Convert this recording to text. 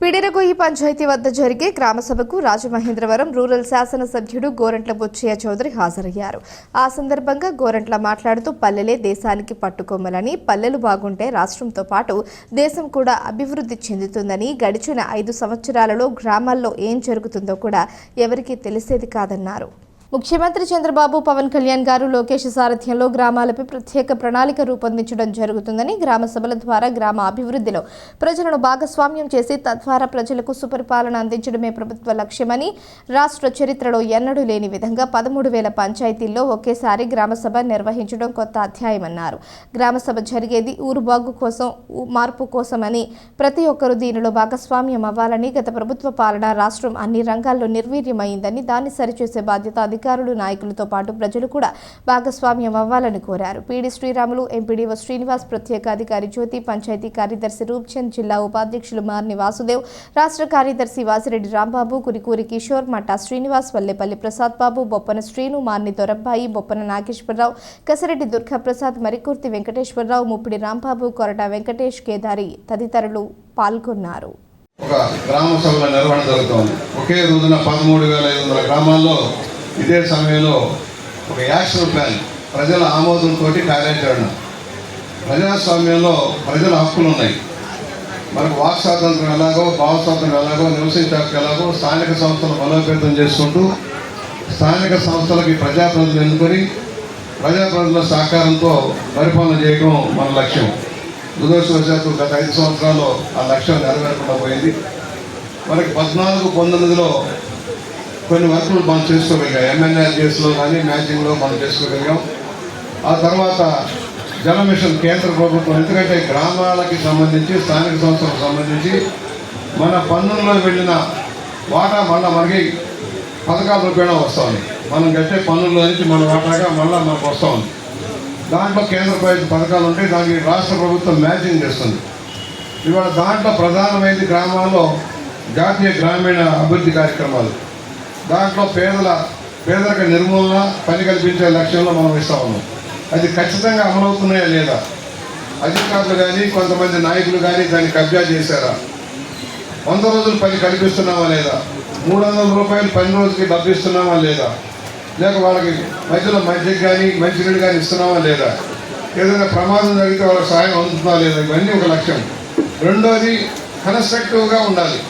పిడిరగొయ్యి పంచాయతీ వద్ద జరిగే గ్రామ సభకు రాజమహేంద్రవరం రూరల్ శాసనసభ్యుడు గోరంట్ల బుచ్చయ్య చౌదరి హాజరయ్యారు. ఆ సందర్భంగా గోరంట్ల మాట్లాడుతూ పల్లెలే దేశానికి పట్టుకొమ్మలని పల్లెలు బాగుంటే రాష్ట్రంతో పాటు దేశం కూడా అభివృద్ధి చెందుతుందని గడిచిన ఐదు సంవత్సరాలలో గ్రామాల్లో ఏం జరుగుతుందో కూడా ఎవరికీ తెలిసేది కాదన్నారు. ముఖ్యమంత్రి చంద్రబాబు పవన్ కళ్యాణ్ గారు లోకేష్ సారథ్యంలో గ్రామాలపై ప్రత్యేక ప్రణాళిక రూపొందించడం జరుగుతుందని గ్రామ సభల ద్వారా గ్రామ అభివృద్ధిలో ప్రజలను భాగస్వామ్యం చేసి తద్వారా ప్రజలకు సుపరిపాలన అందించడమే ప్రభుత్వ లక్ష్యమని రాష్ట్ర చరిత్రలో ఎన్నడూ లేని విధంగా పదమూడు వేల పంచాయతీల్లో ఒకేసారి గ్రామసభ నిర్వహించడం కొత్త అధ్యాయమన్నారు. గ్రామసభ జరిగేది ఊరు బాగు కోసం మార్పు కోసమని ప్రతి ఒక్కరూ దీనిలో భాగస్వామ్యం అవ్వాలని గత ప్రభుత్వ పాలన రాష్ట్రం అన్ని రంగాల్లో నిర్వీర్యమైందని దాన్ని సరిచేసే బాధ్యత అధికారులు నాయకులతో పాటు ప్రజలు కూడా భాగస్వామ్యం అవ్వాలని కోరారు. పీడి శ్రీరాములు ఎంపీడీఓ శ్రీనివాస్ ప్రత్యేక అధికారి జ్యోతి పంచాయతీ కార్యదర్శి రూప్చంద్ జిల్లా ఉపాధ్యక్షులు మార్ని వాసుదేవ్ రాష్ట్ర కార్యదర్శి వాసిరెడ్డి రాంబాబు కురికూరి కిషోర్ మట్టా శ్రీనివాస్ వల్లేపల్లి ప్రసాద్ బాబు బొప్పన శ్రీను మార్ని దొరబ్బాయి బొప్పన నాగేశ్వరరావు కసిరెడ్డి దుర్గాప్రసాద్ మరికుర్తి వెంకటేశ్వరరావు ముప్పిడి రాంబాబు కొరట వెంకటేష్ కేదారి తదితరులు పాల్గొన్నారు. ఒక గ్రామ సభల నిర్వహణ జరుగుతోంది. ఒకే రోజున పదమూడు వేల ఐదు వందల గ్రామాల్లో ఇదే సమయంలో ఒక యాక్షన్ ప్లాన్ ప్రజల ఆమోదంతో కార్యాచరణ ప్రజాస్వామ్యంలో ప్రజల హక్కులు ఉన్నాయి. మనకు వాక్ స్వాతంత్రం ఎలాగో భావ స్వాతంత్రం ఎలాగో నివసించే హక్కు ఎలాగో స్థానిక సంస్థలు బలోపేతం చేసుకుంటూ స్థానిక సంస్థలకి ప్రజాప్రతినిధులు ఎన్నుకొని ప్రజాప్రతినిధుల సహకారంతో పరిపాలన చేయడం మన లక్ష్యం. దురదృష్టవశాత్తు గత ఐదు సంవత్సరాల్లో ఆ లక్ష్యం నెరవేరకుండా పోయింది. మనకి పద్నాలుగు పంతొమ్మిదిలో కొన్ని వర్కులు మనం చేసుకోగలిగాం ఎంఎన్ఆర్జీఎస్లో కానీ మ్యాచింగ్లో మనం చేసుకోగలిగాం. ఆ తర్వాత జల మిషన్ కేంద్ర ప్రభుత్వం ఎందుకంటే గ్రామాలకి సంబంధించి స్థానిక సంస్థలకు సంబంధించి మన పన్నుల్లో వెళ్ళిన వాటా మళ్ళీ మనకి పథకాల రూపేణా వస్తూ ఉంది మనం కట్టే పన్నుల్లో నుంచి మన వాటాగా మళ్ళీ మనకు వస్తూ ఉంది. దాంట్లో కేంద్ర ప్రభుత్వ పథకాలు ఉంటాయి. దానికి రాష్ట్ర ప్రభుత్వం మ్యాచింగ్ చేస్తుంది. ఇవాళ దాంట్లో ప్రధానమైనది గ్రామాల్లో జాతీయ గ్రామీణ అభివృద్ధి కార్యక్రమాలు. దాంట్లో పేదల పేదరిక నిర్మూలన పని కల్పించే లక్ష్యంలో మనం ఇస్తా ఉన్నాం. అది ఖచ్చితంగా అమలవుతున్నాయా లేదా? అధికారులు కానీ కొంతమంది నాయకులు కానీ దాన్ని కబ్జా చేశారా? వంద రోజులు పని కల్పిస్తున్నామా లేదా? మూడు వందల రూపాయలు పని రోజుకి డబ్బు ఇస్తున్నామా లేదా? లేక వాళ్ళకి మధ్యలో మధ్యకి కానీ మంచినీళ్ళు కానీ ఇస్తున్నామా లేదా? ఏదైనా ప్రమాదం జరిగితే వాళ్ళకి సహాయం అందుతుందా లేదా? ఇవన్నీ ఒక లక్ష్యం. రెండోది కన్స్ట్రక్టివ్గా ఉండాలి.